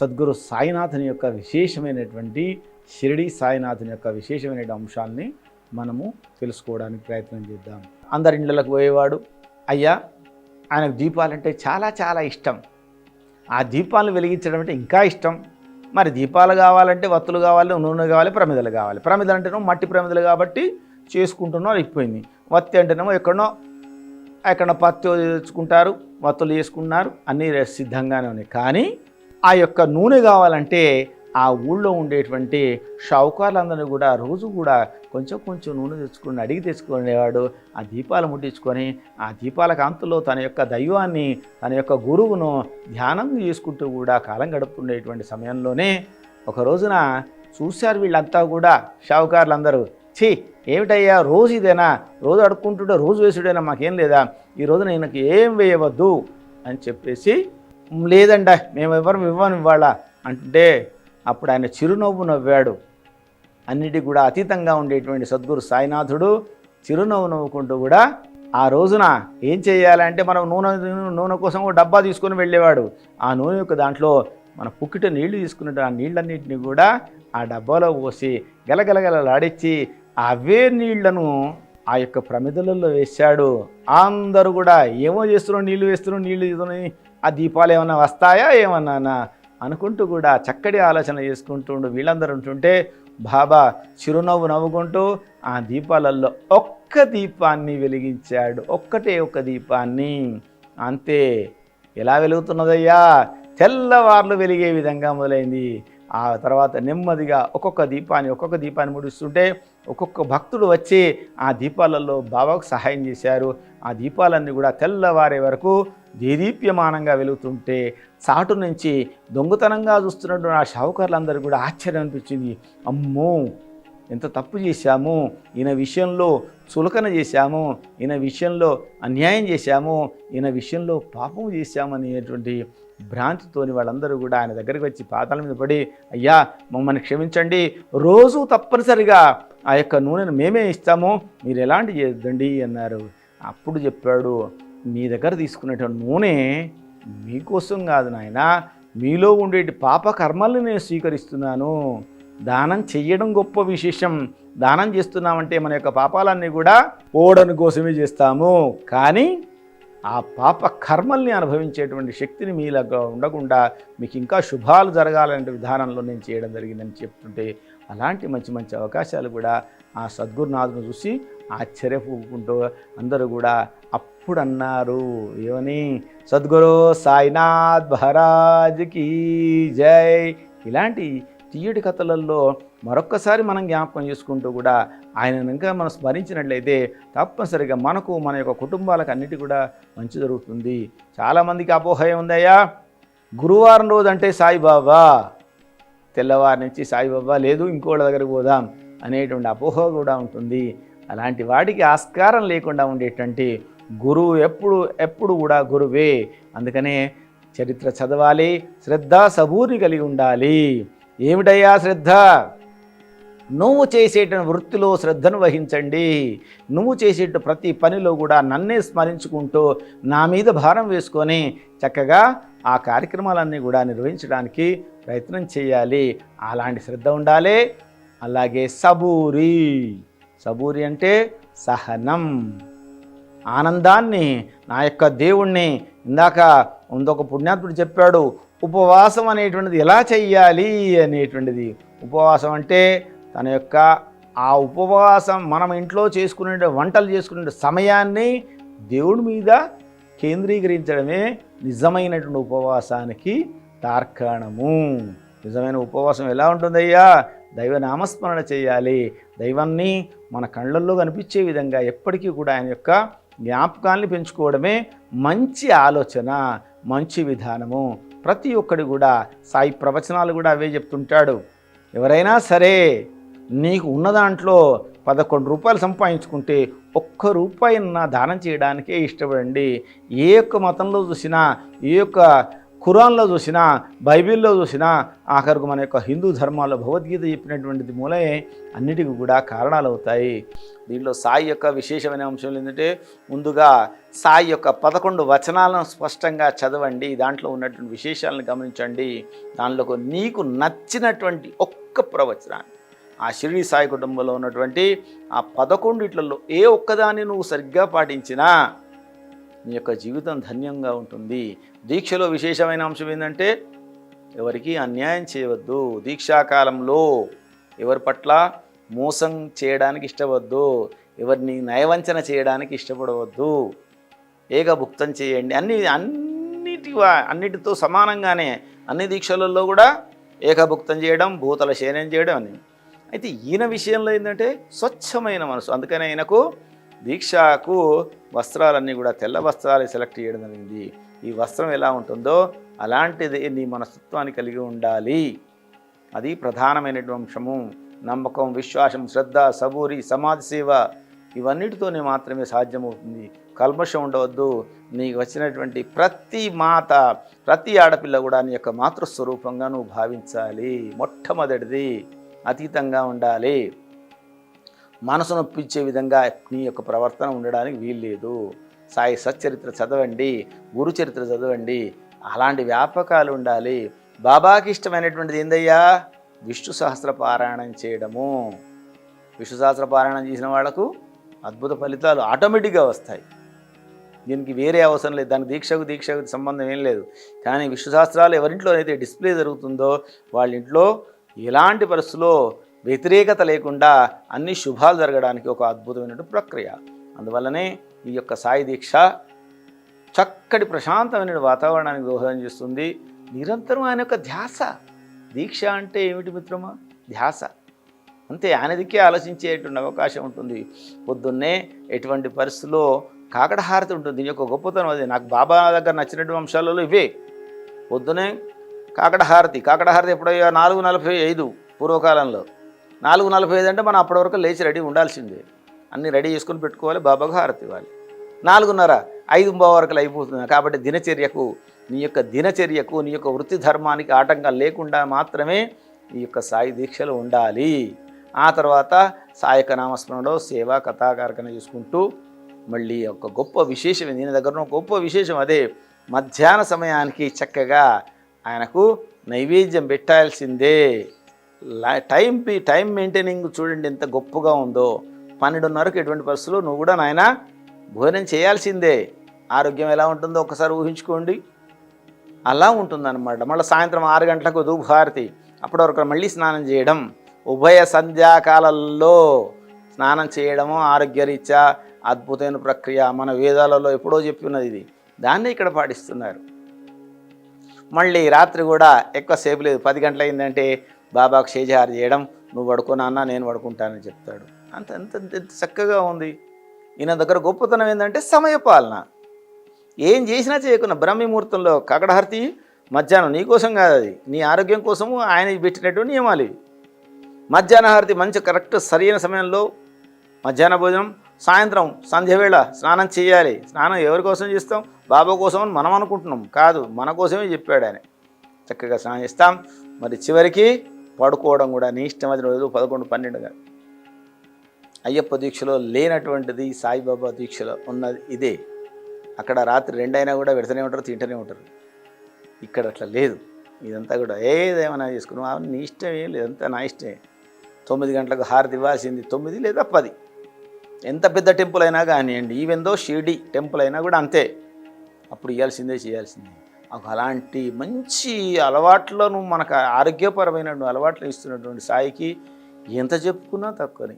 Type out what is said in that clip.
సద్గురు సాయినాథుని యొక్క విశేషమైనటువంటి షిరిడి సాయినాథుని యొక్క విశేషమైన అంశాలని మనము తెలుసుకోవడానికి ప్రయత్నం చేద్దాం. అందరి ఇండ్లకు పోయేవాడు అయ్యా ఆయనకు దీపాలంటే చాలా చాలా ఇష్టం. ఆ దీపాలను వెలిగించడం అంటే ఇంకా ఇష్టం. మరి దీపాలు కావాలంటే వత్తులు కావాలి నూనె కావాలి ప్రమిదలు కావాలి. ప్రమిదలు అంటేనేమో మట్టి ప్రమిదలు కాబట్టి చేసుకుంటున్నాం అయిపోయింది. వత్తి అంటేనేమో ఎక్కడనో ఎక్కడ పత్తి తెచ్చుకుంటారు వత్తులు చేసుకున్నారు అన్నీ సిద్ధంగానే ఉన్నాయి. కానీ ఆ యొక్క నూనె కావాలంటే ఆ ఊళ్ళో ఉండేటువంటి షావుకారులందరినీ కూడా రోజు కూడా కొంచెం కొంచెం నూనె తెచ్చుకుని అడిగి తెచ్చుకునేవాడు. ఆ దీపాలు ముట్టించుకొని ఆ దీపాల కాంతుల్లో తన యొక్క దైవాన్ని తన యొక్క గురువును ధ్యానం చేసుకుంటూ కూడా కాలం గడుపుతుండేటువంటి సమయంలోనే ఒక రోజున చూశారు వీళ్ళంతా కూడా షావుకారులందరూ. ఛీ ఏమిటయ్యా రోజు ఇదేనా? రోజు అడుక్కుంటుంటే రోజు వేసుడైనా? మాకేం లేదా? ఈ నేను ఏం వేయవద్దు అని చెప్పేసి లేదండ మేము ఎవరు ఇవ్వను ఇవాళ. అంటే అప్పుడు ఆయన చిరునవ్వు నవ్వాడు. అన్నిటికి కూడా అతీతంగా ఉండేటువంటి సద్గురు సాయినాథుడు చిరునవ్వు నవ్వుకుంటూ కూడా ఆ రోజున ఏం చేయాలంటే మనం నూనె నూనె కోసం ఒక డబ్బా తీసుకొని వెళ్ళేవాడు. ఆ నూనె యొక్క దాంట్లో మన పుక్కిట నీళ్ళు తీసుకున్నట్టు ఆ నీళ్ళన్నింటినీ కూడా ఆ డబ్బాలో పోసి గలగలగలలాడిచ్చి అవే నీళ్ళను ఆ యొక్క ప్రమిదలలో వేశాడు. అందరూ కూడా ఏమో చేస్తున్నాం నీళ్ళు వేస్తున్నాం నీళ్ళు తీసుకుని ఆ దీపాలు ఏమన్నా వస్తాయా ఏమన్నా అనుకుంటూ కూడా చక్కటి ఆలోచన చేసుకుంటూ వీళ్ళందరూ ఉంటుంటే బాబా చిరునవ్వు నవ్వుకుంటూ ఆ దీపాలలో ఒక్క దీపాన్ని వెలిగించాడు. ఒక్కటే ఒక్క దీపాన్ని. అంతే. ఎలా వెలుగుతున్నదయ్యా? తెల్లవార్లు వెలిగే విధంగా మొదలైంది. ఆ తర్వాత నెమ్మదిగా ఒక్కొక్క దీపాన్ని ఒక్కొక్క దీపాన్ని ముడిస్తుంటే ఒక్కొక్క భక్తుడు వచ్చి ఆ దీపాలలో బాబాకు సహాయం చేశారు. ఆ దీపాలన్నీ కూడా తెల్లవారే వరకు దేదీప్యమానంగా వెలుగుతుంటే చాటు నుంచి దొంగతనంగా చూస్తున్నట్టు ఆ షావుకర్లందరూ కూడా ఆశ్చర్యం అనిపించింది. అమ్మో! ఎంత తప్పు చేశాము. ఈయన విషయంలో చులకన చేశాము. ఈయన విషయంలో అన్యాయం చేశాము. ఈయన విషయంలో పాపం చేశాము అనేటువంటి భ్రాంతితోని వాళ్ళందరూ కూడా ఆయన దగ్గరికి వచ్చి పాతాల మీద పడి అయ్యా మమ్మల్ని క్షమించండి. రోజు తప్పనిసరిగా ఆ యొక్క నూనెను మేమే ఇస్తాము మీరు ఎలాంటి చేద్దండి అన్నారు. అప్పుడు చెప్పాడు మీ దగ్గర తీసుకునేటువంటి నూనె మీకోసం కాదు నాయన మీలో ఉండేటి పాప కర్మల్ని నేను స్వీకరిస్తున్నాను. దానం చెయ్యడం గొప్ప విశేషం. దానం చేస్తున్నామంటే మన యొక్క పాపాలన్నీ కూడా ఓడను కోసమే చేస్తాము. కానీ ఆ పాప కర్మల్ని అనుభవించేటువంటి శక్తిని మీలాగా ఉండకుండా మీకు ఇంకా శుభాలు జరగాలనే విధానంలో నేను చేయడం జరిగిందని చెప్తుంటే అలాంటి మంచి మంచి అవకాశాలు కూడా ఆ సద్గురునాథును చూసి ఆశ్చర్యపోకుంటూ అందరూ కూడా అప్పుడు అన్నారు ఏమని? సద్గురు సాయినాథ్ మహారాజ్కి జై. ఇలాంటి తీయటి కథలలో మరొక్కసారి మనం జ్ఞాపకం చేసుకుంటూ కూడా ఆయన ఇంకా మనం స్మరించినట్లయితే తప్పనిసరిగా మనకు మన యొక్క కుటుంబాలకు అన్నిటి కూడా మంచి జరుగుతుంది. చాలామందికి అపోహ ఉందయ్యా. గురువారం రోజు అంటే సాయిబాబా తెల్లవారి నుంచి సాయిబాబా లేదు ఇంకోళ్ళ దగ్గరికి పోదాం అనేటువంటి అపోహ కూడా ఉంటుంది. అలాంటి వాటికి ఆస్కారం లేకుండా ఉండేటువంటి గురువు ఎప్పుడు ఎప్పుడు కూడా గురువే. అందుకనే చరిత్ర చదవాలి శ్రద్ధ సబూరి కలిగి ఉండాలి. ఏమిటయ్యా శ్రద్ధ? నువ్వు చేసేట వృత్తిలో శ్రద్ధను వహించండి. నువ్వు చేసేట ప్రతి పనిలో కూడా నన్నే స్మరించుకుంటూ నా మీద భారం వేసుకొని చక్కగా ఆ కార్యక్రమాలన్నీ కూడా నిర్వహించడానికి ప్రయత్నం చేయాలి. అలాంటి శ్రద్ధ ఉండాలి. అలాగే సబూరి. సబూరి అంటే సహనం. ఆనందాన్ని నా యొక్క దేవుణ్ణి ఇందాక ఉందొక పుణ్యాత్ముడు చెప్పాడు ఉపవాసం అనేటువంటిది ఎలా చెయ్యాలి అనేటువంటిది. ఉపవాసం అంటే తన యొక్క ఆ ఉపవాసం మనం ఇంట్లో చేసుకునే వంటలు చేసుకునే సమయాన్ని దేవుడి మీద కేంద్రీకరించడమే నిజమైనటువంటి ఉపవాసానికి తార్కాణము. నిజమైన ఉపవాసం ఎలా ఉంటుందయ్యా? దైవ నామస్మరణ చేయాలి. దైవాన్ని మన కళ్ళల్లో కనిపించే విధంగా ఎప్పటికీ కూడా ఆయన యొక్క జ్ఞాపకాన్ని పెంచుకోవడమే మంచి ఆలోచన మంచి విధానము. ప్రతి ఒక్కడు కూడా సాయి ప్రవచనాలు కూడా అవే చెప్తుంటాడు. ఎవరైనా సరే నీకు ఉన్న దాంట్లో పదకొండు రూపాయలు సంపాదించుకుంటే ఒక్క రూపాయి నా దానం చేయడానికే ఇష్టపడండి. ఏ యొక్క మతంలో చూసినా ఏ యొక్క ఖురాన్లో చూసినా బైబిల్లో చూసినా ఆఖరుకు మన యొక్క హిందూ ధర్మాల్లో భగవద్గీత చెప్పినటువంటిది మూలే అన్నిటికీ కూడా కారణాలు అవుతాయి దీనిలో సాయి యొక్క విశేషమైన అంశం ఏంటంటే ముందుగా సాయి యొక్క పదకొండు వచనాలను స్పష్టంగా చదవండి. దాంట్లో ఉన్నటువంటి విశేషాలను గమనించండి. దానిలో నీకు నచ్చినటువంటి ఒక్క ప్రవచనాన్ని ఆ షిరిడి సాయి కుటుంబంలో ఉన్నటువంటి ఆ పదకొండిట్లలో ఏ ఒక్కదాన్ని నువ్వు సరిగ్గా పాటించినా నీ యొక్క జీవితం ధన్యంగా ఉంటుంది. దీక్షలో విశేషమైన అంశం ఏంటంటే ఎవరికి అన్యాయం చేయవద్దు. దీక్షాకాలంలో ఎవరి పట్ల మోసం చేయడానికి ఇష్టపడద్దు ఎవరిని నయవంచన చేయడానికి ఇష్టపడవద్దు. ఏకభుక్తం చేయండి. అన్ని అన్నిటి అన్నిటితో సమానంగానే అన్ని దీక్షలలో కూడా ఏకభుక్తం చేయడం భూతల శయనం చేయడం అని అయితే ఈయన విషయంలో ఏంటంటే స్వచ్ఛమైన మనసు. అందుకనే ఆయనకు దీక్షకు వస్త్రాలన్నీ కూడా తెల్ల వస్త్రాలు సెలెక్ట్ చేయడం జరిగింది. ఈ వస్త్రం ఎలా ఉంటుందో అలాంటిది నీ మనస్తత్వాన్ని కలిగి ఉండాలి. అది ప్రధానమైనటువంటి అంశము. నమ్మకం విశ్వాసం శ్రద్ధ సబూరి సమాజ సేవ ఇవన్నిటితోనే మాత్రమే సాధ్యమవుతుంది. కల్మషం ఉండవద్దు. నీకు వచ్చినటువంటి ప్రతి మాత ప్రతి ఆడపిల్ల కూడా నీ యొక్క మాతృస్వరూపంగా నువ్వు భావించాలి. మొట్టమొదటిది అతీతంగా ఉండాలి. మనసు నొప్పించే విధంగా నీ యొక్క ప్రవర్తన ఉండడానికి వీల్లేదు. సాయి సచ్చరిత్ర చదవండి గురు చరిత్ర చదవండి. అలాంటి వ్యాపకాలు ఉండాలి. బాబాకి ఇష్టమైనటువంటిది ఏందయ్యా? విష్ణు సహస్ర పారాయణం చేయడము. విష్ణు సహస్ర పారాయణం చేసిన వాళ్ళకు అద్భుత ఫలితాలు ఆటోమేటిక్గా వస్తాయి. దీనికి వేరే అవసరం లేదు. దానికి దీక్షకు దీక్షకు సంబంధం ఏం లేదు. కానీ విష్ణు శాస్త్రాలు ఎవరింట్లో అయితే డిస్ప్లే జరుగుతుందో వాళ్ళ ఇంట్లో ఎలాంటి పరిస్థితుల్లో వ్యతిరేకత లేకుండా అన్ని శుభాలు జరగడానికి ఒక అద్భుతమైనటువంటి ప్రక్రియ. అందువల్లనే ఈ యొక్క సాయి దీక్ష చక్కటి ప్రశాంతమైన వాతావరణానికి దోహదం చేస్తుంది. నిరంతరం ఆయన యొక్క ధ్యాస. దీక్ష అంటే ఏమిటి మిత్రమా? ధ్యాస. అంతే ఆయన దిక్కే ఆలోచించేటువంటి అవకాశం ఉంటుంది. పొద్దున్నే ఎటువంటి పరిస్థితుల్లో కాకడ హారతి ఉంటుంది. దీని యొక్క గొప్పతనం అది. నాకు బాబా దగ్గర నచ్చినటువంటి అంశాలలో ఇవే. పొద్దునే కాకడ హారతి ఎప్పుడయ్యా నాలుగు నలభై ఐదు పూర్వకాలంలో. నాలుగు నలభై ఐదు అంటే మనం అప్పటి వరకు లేచి రెడీ ఉండాల్సిందే. అన్నీ రెడీ చేసుకొని పెట్టుకోవాలి బాబాకు హారతి ఇవ్వాలి. నాలుగున్నర ఐదు వరకులు అయిపోతుంది. కాబట్టి దినచర్యకు నీ యొక్క దినచర్యకు నీ యొక్క వృత్తి ధర్మానికి ఆటంకం లేకుండా మాత్రమే ఈ యొక్క సాయి దీక్షలు ఉండాలి. ఆ తర్వాత సాయక నామస్మరణలో సేవ కథాకారకన చేసుకుంటూ మళ్ళీ ఒక గొప్ప విశేషం దీని దగ్గర గొప్ప విశేషం అదే. మధ్యాహ్న సమయానికి చక్కగా ఆయనకు నైవేద్యం పెట్టాల్సిందే. టైం టైం మెయింటైనింగ్ చూడండి ఎంత గొప్పగా ఉందో. పన్నెండున్నరకు ఎటువంటి పరిస్థితుల్లో నువ్వు కూడా నాయన భోజనం చేయాల్సిందే. ఆరోగ్యం ఎలా ఉంటుందో ఒకసారి ఊహించుకోండి. అలా ఉంటుందన్నమాట. మళ్ళీ సాయంత్రం ఆరు గంటలకు ధూభారతి అప్పటి వరకు మళ్ళీ స్నానం చేయడం. ఉభయ సంధ్యాకాలంలో స్నానం చేయడము ఆరోగ్యరీత్యా అద్భుతమైన ప్రక్రియ. మన వేదాలలో ఎప్పుడో చెప్పి ఉన్నది ఇది. దాన్ని ఇక్కడ పాటిస్తున్నారు. మళ్ళీ రాత్రి కూడా ఎక్కువసేపు లేదు. పది గంటలైందంటే బాబాకు క్షేజహారి చేయడం నువ్వు పడుకో నాన్న నేను పడుకుంటానని చెప్తాడు. అంత ఎంత చక్కగా ఉంది. ఈయన దగ్గర గొప్పతనం ఏంటంటే సమయపాలన. ఏం చేసినా చేయకున్నా బ్రహ్మముహూర్తంలో కాకడహారతి మధ్యాహ్నం నీకోసం కాదు అది నీ ఆరోగ్యం కోసము ఆయన పెట్టినటువంటి నియమాలు ఇవి. మధ్యాహ్న హారతి మంచి కరెక్ట్ సరైన సమయంలో మధ్యాహ్న భోజనం సాయంత్రం సంధ్య వేళ స్నానం చేయాలి. స్నానం ఎవరి కోసం చేస్తాం? బాబా కోసం అని మనం అనుకుంటున్నాం. కాదు మన కోసమే చెప్పాడు ఆయన. చక్కగా స్నానం చేస్తాం. మరి చివరికి పడుకోవడం కూడా నీ ఇష్టం అది రోజు పదకొండు పన్నెండుగా అయ్యప్ప దీక్షలో లేనటువంటిది సాయిబాబా దీక్షలో ఉన్నది ఇదే. అక్కడ రాత్రి రెండైనా కూడా పెడుతూనే ఉంటారు తింటూనే ఉంటారు. ఇక్కడ అట్లా లేదు. ఇదంతా కూడా ఏదేమైనా చేసుకున్నాం. అవును నీ ఇష్టం ఏం లేదు. అంతా నా ఇష్టమే. తొమ్మిది గంటలకు హారతి ఇవ్వాల్సింది తొమ్మిది లేదా పది. ఎంత పెద్ద టెంపుల్ అయినా కానివ్వండి ఈవెందో షిర్డి టెంపుల్ అయినా కూడా అంతే. అప్పుడు ఇవ్వాల్సిందే చేయాల్సిందే. అలాంటి మంచి అలవాట్లను మనకు ఆరోగ్యపరమైన అలవాట్లు ఇస్తున్నటువంటి సాయికి ఎంత చెప్పుకున్నా తక్కువనే.